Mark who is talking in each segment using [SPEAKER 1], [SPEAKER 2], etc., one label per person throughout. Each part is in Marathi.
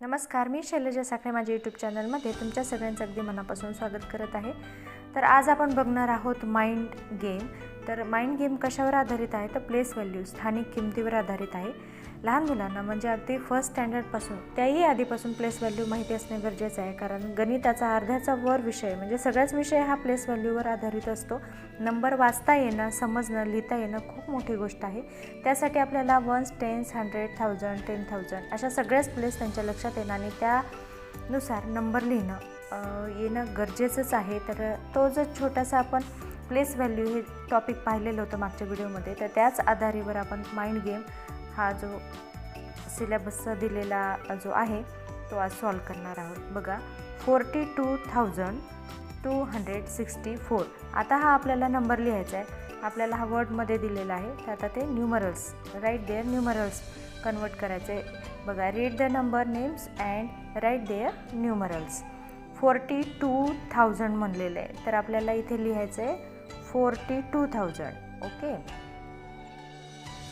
[SPEAKER 1] नमस्कार मी शैलजा साखरे माझ्या यूट्यूब चॅनलमध्ये तुमच्या सगळ्यांचं अगदी मनापासून स्वागत करत आहे. तर आज आपण बघणार आहोत माइंड गेम तर माइंड गेम कशावर आधारित आहे? तर प्लेस व्हॅल्यू स्थानिक किमतीवर आधारित आहे. लहान मुलांना म्हणजे अगदी फर्स्ट स्टँडर्डपासून त्याही आधीपासून प्लेस व्हॅल्यू माहिती असणे गरजेचं आहे. कारण गणिताचा अर्ध्याचा वर विषय म्हणजे सगळ्याच विषय हा प्लेस व्हॅल्यूवर आधारित असतो. नंबर वाचता येणं समजणं लिहिता येणं खूप मोठी गोष्ट आहे. त्यासाठी आपल्याला ones tens hundred thousand ten thousand अशा सगळ्याच प्लेस त्यांच्या लक्षात येणं आणि त्यानुसार नंबर लिहिणं. येणं गरजेचंच आहे. तर तो जो छोटासा आपण प्लेस व्हॅल्यू हे टॉपिक पाहिलेलं होतं मागच्या व्हिडिओमध्ये तर त्याच आधारेवर आपण माइंड गेम हा जो सिलेबसचा दिलेला जो आहे तो आज सॉल्व करणार आहोत. बघा forty two thousand two hundred sixty four आता हा आपल्याला नंबर लिहायचा आहे. आपल्याला हा वर्डमध्ये दिलेला आहे. तर आता ते numerals write their numerals convert करायचे. बघा read the number names and write their numerals forty two thousand म्हणलेलं आहे. तर आपल्याला इथे लिहायचं आहे forty two thousand okay?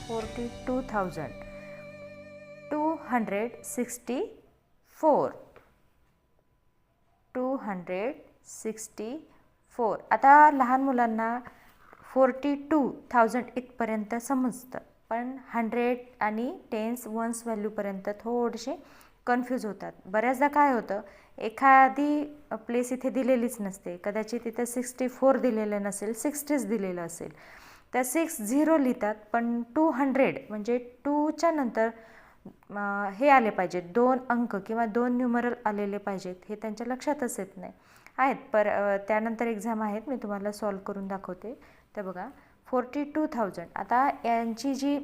[SPEAKER 1] Forty two thousand. Two hundred sixty four. Two hundred sixty four. आता लहान मुलांना फोर्टी टू थाउजंड इथपर्यंत समजतं. पण हंड्रेड आणि टेन्स वन्स व्हॅल्यूपर्यंत थोडेसे कन्फ्यूज होतात. बऱ्याचदा काय होतं एखादी प्लेस इथे दिलेलीच नसते. कदाचित इथं सिक्स्टी फोर दिलेलं नसेल सिक्स्टीज दिलेलं असेल. त्या सिक्स झिरो लिहितात पण टू हंड्रेड म्हणजे टूच्या नंतर हे आले पाहिजेत. दोन अंक किंवा दोन न्यूमरल आलेले पाहिजेत. हे त्यांच्या लक्षातच येत नाही. आहेत पर त्यानंतर एक्झाम आहेत. मी तुम्हाला सॉल्व करून दाखवते. तर बघा फोर्टी टू थाउजंड आता यांची जी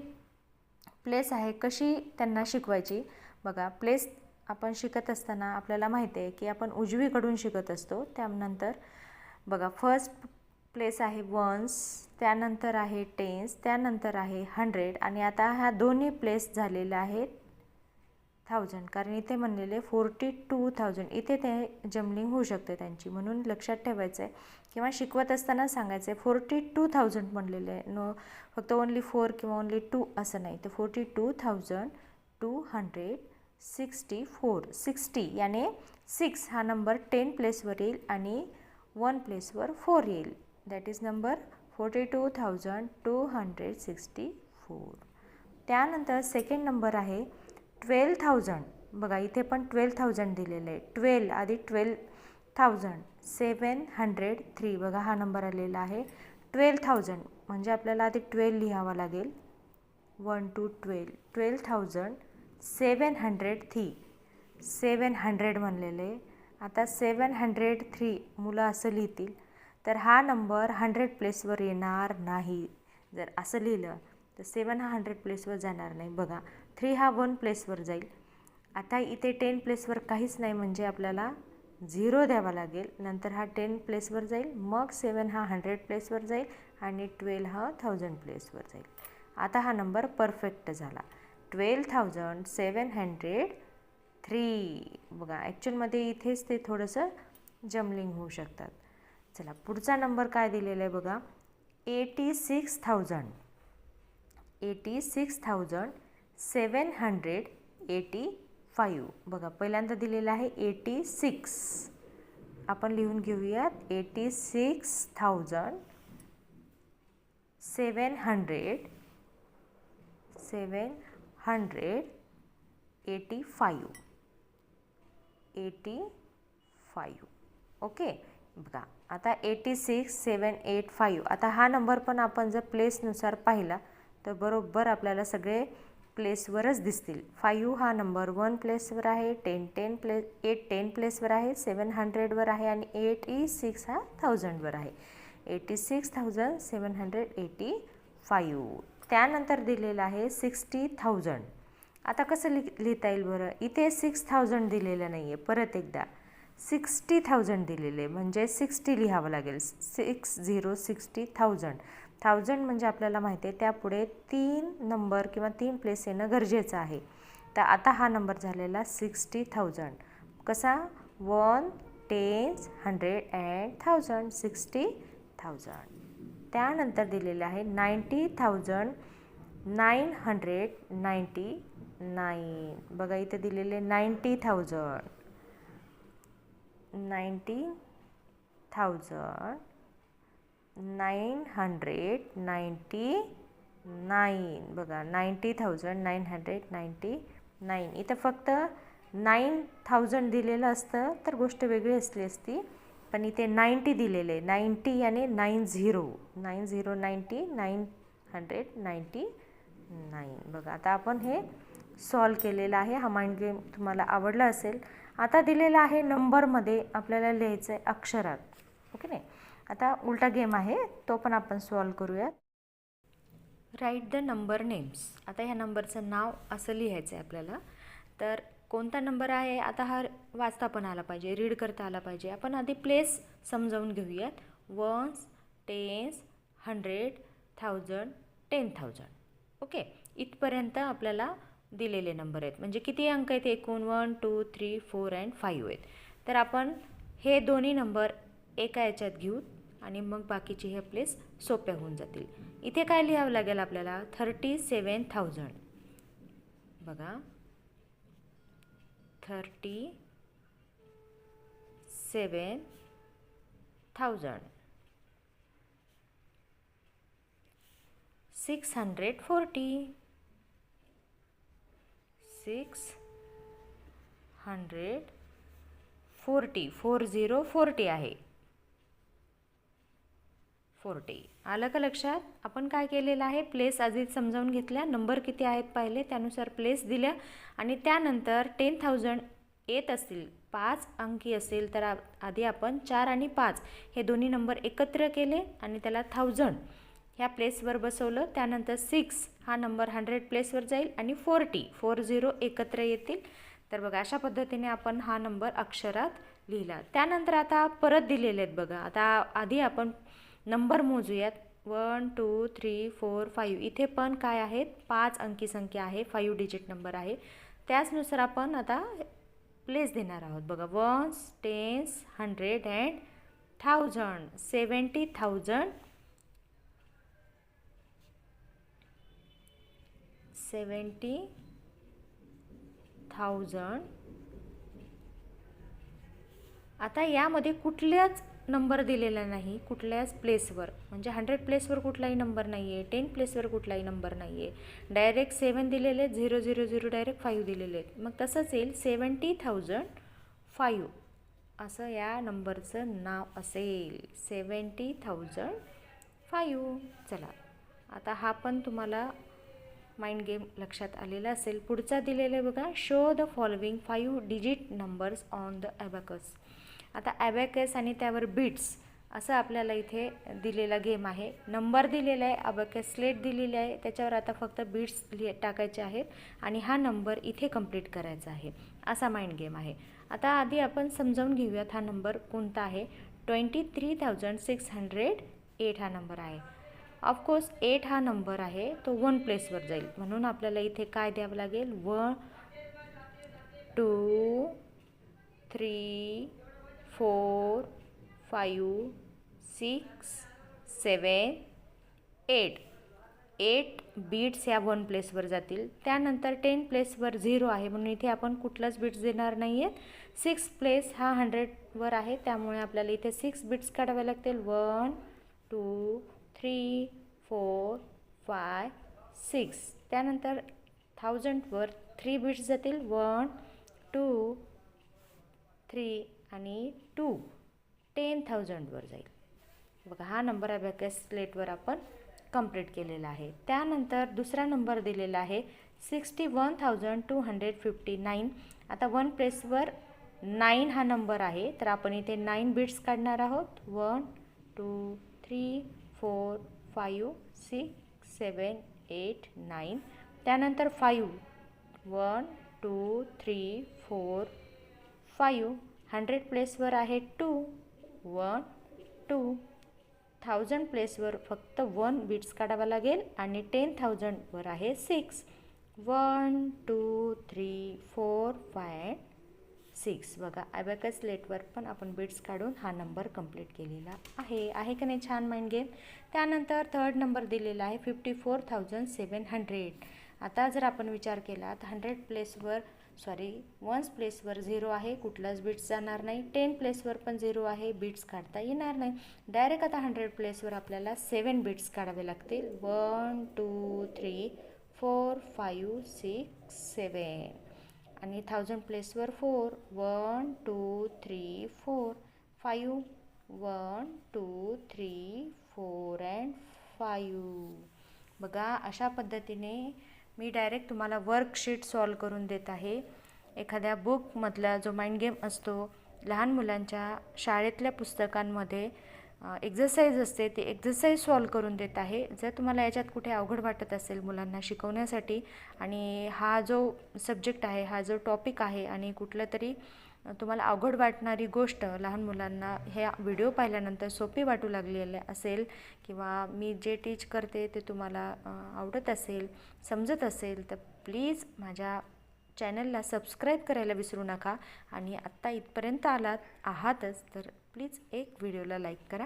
[SPEAKER 1] प्लेस आहे कशी त्यांना शिकवायची? बघा प्लेस आपण शिकत असताना आपल्याला माहिती आहे की आपण उजवीकडून शिकत असतो. त्यानंतर बघा फर्स्ट प्लेस आहे वन्स त्यानंतर आहे टेन्स त्यानंतर आहे हंड्रेड आणि आता ह्या दोन्ही प्लेस झालेल्या आहेत थाउजंड कारण इथे म्हणलेले फोर्टी टू थाउजंड इथे ते जमलिंग होऊ शकते त्यांची. म्हणून लक्षात ठेवायचं आहे किंवा शिकवत असताना सांगायचं आहे फोर्टी टू थाउजंड म्हणलेलं आहे. नो फक्त ओन्ली फोर किंवा ओन्ली टू असं नाही. तर forty two thousand two hundred sixty four sixty याने सिक्स हा नंबर टेन प्लेसवर येईल आणि वन प्लेसवर फोर येईल. That is number forty two thousand two hundred sixty four त्यानंतर सेकंड नंबर आहे ट्वेल्व थाउजंड बघा इथे पण ट्वेल्व थाउजंड दिलेलं आहे. ट्वेल्व आधी twelve thousand seven hundred three बघा हा नंबर आलेला आहे. ट्वेल्व थाउजंड म्हणजे आपल्याला आधी ट्वेल्व लिहावा लागेल. One two twelve twelve thousand seven hundred three seven hundred म्हणलेले. आता सेवन हंड्रेड थ्री मुलं असं लिहितील तर हा नंबर हंड्रेड प्लेसवर येणार नाही. जर असं लिहिलं तर सेवन हा हंड्रेड प्लेसवर जाणार नाही. बघा थ्री हा वन प्लेसवर जाईल. आता इथे टेन प्लेसवर काहीच नाही म्हणजे आपल्याला झिरो द्यावा लागेल. नंतर हा टेन प्लेसवर जाईल मग सेवन हा हंड्रेड प्लेसवर जाईल आणि ट्वेल्व हा थाउजंड प्लेसवर जाईल. आता हा नंबर परफेक्ट झाला. Twelve thousand seven hundred three बघा ॲक्च्युअलमध्ये इथेच ते थोडंसं जमलिंग होऊ शकतात. चला पुढचा नंबर काय दिलेला आहे बघा? Eighty six thousand eighty six thousand seven hundred eighty five बघा पहिल्यांदा दिलेलं आहे एटी सिक्स आपण लिहून घेऊयात eighty six thousand seven hundred seven hundred eighty five. Eighty five. Okay? बघा आता eighty six seven eight five. आता हा नंबर पण आपण जर प्लेसनुसार पाहिला तर बरोबर आपल्याला सगळे प्लेसवरच दिसतील. फाईव्ह हा नंबर वन प्लेसवर आहे ten ten play eight ten प्लेसवर आहे सेवन हंड्रेडवर आहे आणि एटी सिक्स हा थाउजंडवर आहे. Eighty six thousand seven hundred eighty five. त्यानंतर दिलेलं आहे सिक्स्टी थाउजंड. आता कसं लि लिहिता येईल बरं? इथे सिक्स थाउजंड दिलेलं नाही आहे परत एकदा. सिक्स्टी थाउजंड दिलेले म्हणजे सिक्स्टी लिहावं लागेल. Six zero sixty thousand. Thousand म्हणजे आपल्याला माहिती आहे त्यापुढे तीन नंबर किंवा तीन प्लेस येणं गरजेचं आहे. तर आता हा नंबर झालेला सिक्स्टी थाउजंड. कसा? One tens hundred and thousand sixty thousand. त्यानंतर दिलेलं आहे ninety thousand nine hundred ninety nine. बघा इथे दिलेले ninety thousand. Ninety thousand nine hundred ninety nine. बघा ninety thousand nine hundred ninety nine. इथं फक्त नाईन थाउजंड दिलेलं असतं तर गोष्ट वेगळी असली असती. पण इथे नाईंटी दिलेले आहे. नाईंटी आणि nine zero. Nine zero ninety nine hundred ninety nine. बघा आता आपण हे सॉल्व केलेलं आहे. हा माइंड गेम तुम्हाला आवडला असेल. आता दिलेला आहे नंबरमध्ये आपल्याला लिहायचं आहे अक्षरात. ओके नाही? आता उलटा गेम आहे. तो पण आपण सॉल्व करूयात. राईट द नंबर नेम्स आता ह्या नंबरचं नाव असं लिहायचं आहे आपल्याला. तर कोणता नंबर आहे आता हा वाचता पण आला पाहिजे रीड करता आला पाहिजे. आपण आधी प्लेस समजावून घेऊयात. Ones tens hundred thousand ten thousand okay इथपर्यंत आपल्याला दिलेले नंबर आहेत. म्हणजे किती अंक आहेत एकूण? One two three four and five आहेत. तर आपण हे दोन्ही नंबर एका याच्यात घेऊ आणि मग बाकीचे हे प्लेस सोप्या होऊन जातील. इथे काय लिहावं लागेल आपल्याला? थर्टी सेवन थाउजंड बघा. Thirty seven thousand. Six hundred forty. Six hundred forty. Four zero forty आहे. फोर्टी. आलं का लक्षात? आपण काय केलेलं आहे? प्लेस आधीच समजावून घेतल्या. नंबर किती आहेत पाहिले? त्यानुसार प्लेस दिल्या. आणि त्यानंतर टेन थाउजंड येत असतील. पाच अंकी असेल तर आधी आपण चार आणि पाच हे दोन्ही नंबर एकत्र केले आणि त्याला थाउजंड ह्या प्लेसवर बसवलं. त्यानंतर सिक्स हा नंबर हंड्रेड प्लेसवर जाईल आणि फोर्टी फोर झिरो एकत्र येतील. तर बघा अशा पद्धतीने आपण हा नंबर अक्षरात लिहिला. त्यानंतर आता परत दिलेले आहेत बघा. आता आधी आपण number मोजूयात. One two three four five. इथे पण काय आहेत? पाच अंकी संख्या आहे. फाईव्ह डिजिट नंबर आहे. त्याचनुसार आपण आता प्लेस देणार आहोत. बघा ones tens hundred and thousand seventy thousand seventy thousand आता यामध्ये कुठल्याच नंबर दिलेला नाही कुठल्याच प्लेसवर. म्हणजे हंड्रेड प्लेसवर कुठलाही नंबर नाही आहे टेन प्लेसवर कुठलाही नंबर नाही आहे डायरेक्ट सेवन दिलेले आहेत zero zero zero direct five दिलेले आहेत. मग तसंच येईल सेवन्टी थाउजंड फाईव्ह. असं या नंबरचं नाव असेल. Seventy thousand five. चला आता हा पण तुम्हाला माइंड गेम लक्षात आलेला असेल. पुढचा दिलेला आहे बघा show the following five digit numbers on the abacus आता ॲबॅकस आणि त्यावर बीट्स असं आपल्याला इथे दिलेला गेम आहे. नंबर दिलेला आहे अबॅकस स्लेट दिलेली आहे त्याच्यावर आता फक्त बीट्स लिहि टाकायचे आहेत आणि हा नंबर इथे कंप्लीट करायचा आहे. असा माइंड गेम आहे. आता आधी आपण समजावून घेऊयात हा नंबर कोणता आहे. Twenty three thousand six hundred eight हा नंबर आहे. ऑफकोर्स एट हा नंबर आहे तो वन प्लेसवर जाईल. म्हणून आपल्याला इथे काय द्यावं लागेल? One two three four five six seven eight. Eight beads ह्या वन प्लेसवर जातील. त्यानंतर टेन प्लेसवर झिरो आहे म्हणून इथे आपण कुठलाच बीट्स देणार नाही आहेत सिक्स प्लेस हा हंड्रेडवर आहे त्यामुळे आपल्याला इथे सिक्स बीट्स काढावे लागतील. One two three four five six. त्यानंतर थाउजंडवर थ्री बीट्स जातील. वन टू थ्री आणि टू टेन थाउजंडवर जाईल. बघा हा नंबर अबॅकस स्लेटवर आपण कंप्लीट केलेला आहे. त्यानंतर दुसरा नंबर दिलेला आहे sixty one thousand two hundred fifty nine. आता वन प्लेसवर नाईन हा नंबर आहे तर आपण इथे नाईन बिट्स काढणार आहोत. One two three four five six seven eight nine त्यानंतर five one two three four five hundred प्लेसवर आहे टू वन टू. थाउजंड प्लेसवर फक्त वन बीट्स काढावा लागेल आणि टेन थाउजंडवर आहे six. One two three four five six. बघा ॲबॅकस लेटवर पण आपण बीट्स काढून हा नंबर कंप्लीट केलेला आहे. आहे का नाही छान माइंड गेम त्यानंतर थर्ड नंबर दिलेला आहे fifty four thousand seven hundred आता जर आपण विचार केला तर हंड्रेड प्लेसवर सॉरी वन्स प्लेसवर झिरो आहे कुठलाच बीट्स जाणार नाही टेन प्लेसवर पण झिरो आहे बीट्स काढता येणार नाही. डायरेक्ट आता हंड्रेड प्लेसवर आपल्याला सेवन बीट्स काढावे लागतील. One two three four five six seven आणि thousand प्लेसवर four one two three four five one two three four and five बघा अशा पद्धतीने मी डायरेक्ट तुम्हाला वर्कशीट सॉल्व करून देत आहे. एखाद्या बुकमधला जो माइंड गेम असतो लहान मुलांच्या शाळेतल्या पुस्तकांमध्ये एक्झरसाईज असते ती एक्झरसाईज सॉल्व करून देत आहे. जर तुम्हाला याच्यात कुठे अवघड वाटत असेल मुलांना शिकवण्यासाठी आणि हा जो सब्जेक्ट आहे हा जो टॉपिक आहे आणि कुठलं तरी तुम्हाला अवघड वाटणारी गोष्ट लहान मुलांना हे व्हिडिओ पाहिल्यानंतर सोपी वाटू लागलेले असेल किंवा मी जे टीच करते ते तुम्हाला आवडत असेल समजत असेल तर प्लीज माझ्या चॅनलला सबस्क्राईब करायला विसरू नका. आणि आत्ता इथपर्यंत आलात आहातच तर प्लीज एक व्हिडिओला लाईक करा.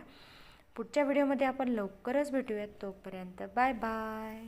[SPEAKER 1] पुढच्या व्हिडिओमध्ये आपण लवकरच भेटूयात. तोपर्यंत बाय बाय